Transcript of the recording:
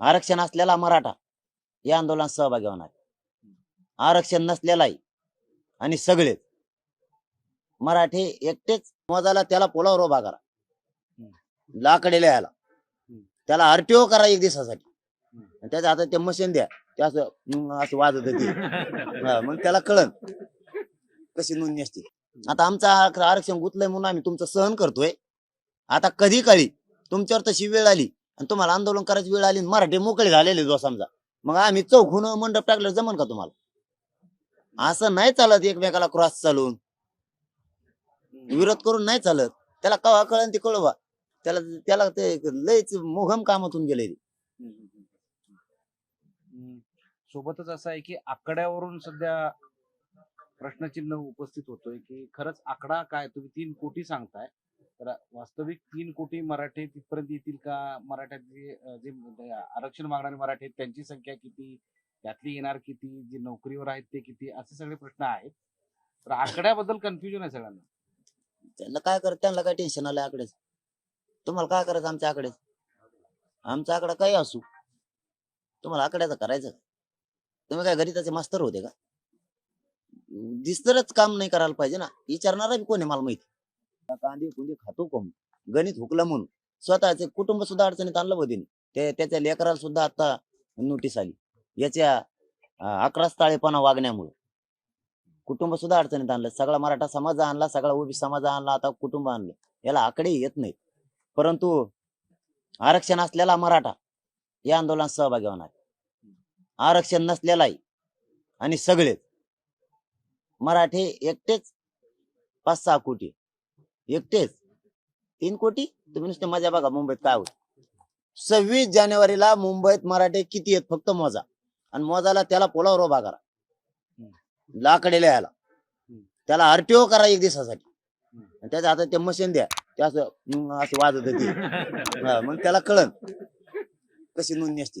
आरक्षण असलेला मराठा या आंदोलनात सहभागी होणार. आरक्षण नसलेलाही आणि सगळेच मराठे एकटेच मजाला त्याला पोलावर उभा करा. लाकडेला यायला त्याला आरटीओ करा एक दिवसासाठी. त्याच्या हातात ते मशीन द्या. ते असं असं वाजत होते. मग त्याला कळन कशी नोंदणी असते. आता आमचं आरक्षण गुतलंय म्हणून आम्ही तुमचं सहन करतोय. आता कधी काळी तुमच्यावर तशी वेळ आली आणि तुम्हाला आंदोलन करायची वेळ आली मराठी मोकळे झालेले जो समजा. मग आम्ही चौकून मंडप टाकलं जमन का तुम्हाला? असं नाही चालत एकमेकाला क्रॉस चालून. विरोध करून नाही चालत. त्याला कवा कळन ते कळवा. त्याला त्याला ते लयच मोघम कामातून गेले सोबतच असं आहे की आकड्यावरून सध्या प्रश्नचिन्ह उपस्थित होतोय की खरंच आकडा काय? तुम्ही तीन कोटी सांगताय. वास्तविक तीन कोटी मराठे तिथपर्यंत येतील का? मराठ्यातले जे आरक्षण मागणारे मराठे आहेत त्यांची संख्या किती? त्यातली येणार किती? जे नोकरीवर आहेत ते किती? असे सगळे प्रश्न आहेत. तर आकड्याबद्दल कन्फ्युजन आहे सगळ्यांना. त्यांना काय करत त्यांना काय टेन्शन आलं आकडेच तुम्हाला काय करायचं आमच्या आकडेच आमचा आकडा काही असू. तुम्हाला आकड्याचं करायचं तुम्ही काय घरी त्याचे मास्तर होते का? दिसतरच काम नाही करायला पाहिजे ना. विचारणारा बी कोण आहे मला माहिती? कांदे कुंदे खातो कोण? गणित हुकलं म्हणून. स्वतःचे कुटुंब सुद्धा अडचणीत आणलं होते ते त्याच्या लेकराला सुद्धा आता नोटीस आली. याच्या अकरा ताळेपणा वागण्यामुळे. कुटुंब सुद्धा अडचणीत आणलं. सगळा मराठा समाज आणला सगळा ओबी समाज आणला आता कुटुंब आणलं. याला आकडे येत नाही परंतु आरक्षण असलेला मराठा या आंदोलनात सहभागी होणार. आरक्षण नसलेलाही आणि सगळेच. मराठे एकटेच पाच सहा कोटी एकटेच. तीन कोटी? तुम्ही नुसते मजा बघा मुंबईत काय होत. सव्वीस जानेवारीला मुंबईत मराठे किती आहेत? फक्त मोजा. आणि मोजाला त्याला पोलावर उभा करा. लाकडेला यायला त्याला आरटीओ करा एक दिवसासाठी. आणि त्याच्या हातात ते मशीन द्या. ते असं वाजत होते मग त्याला कळन. कशी नोंदणी असते.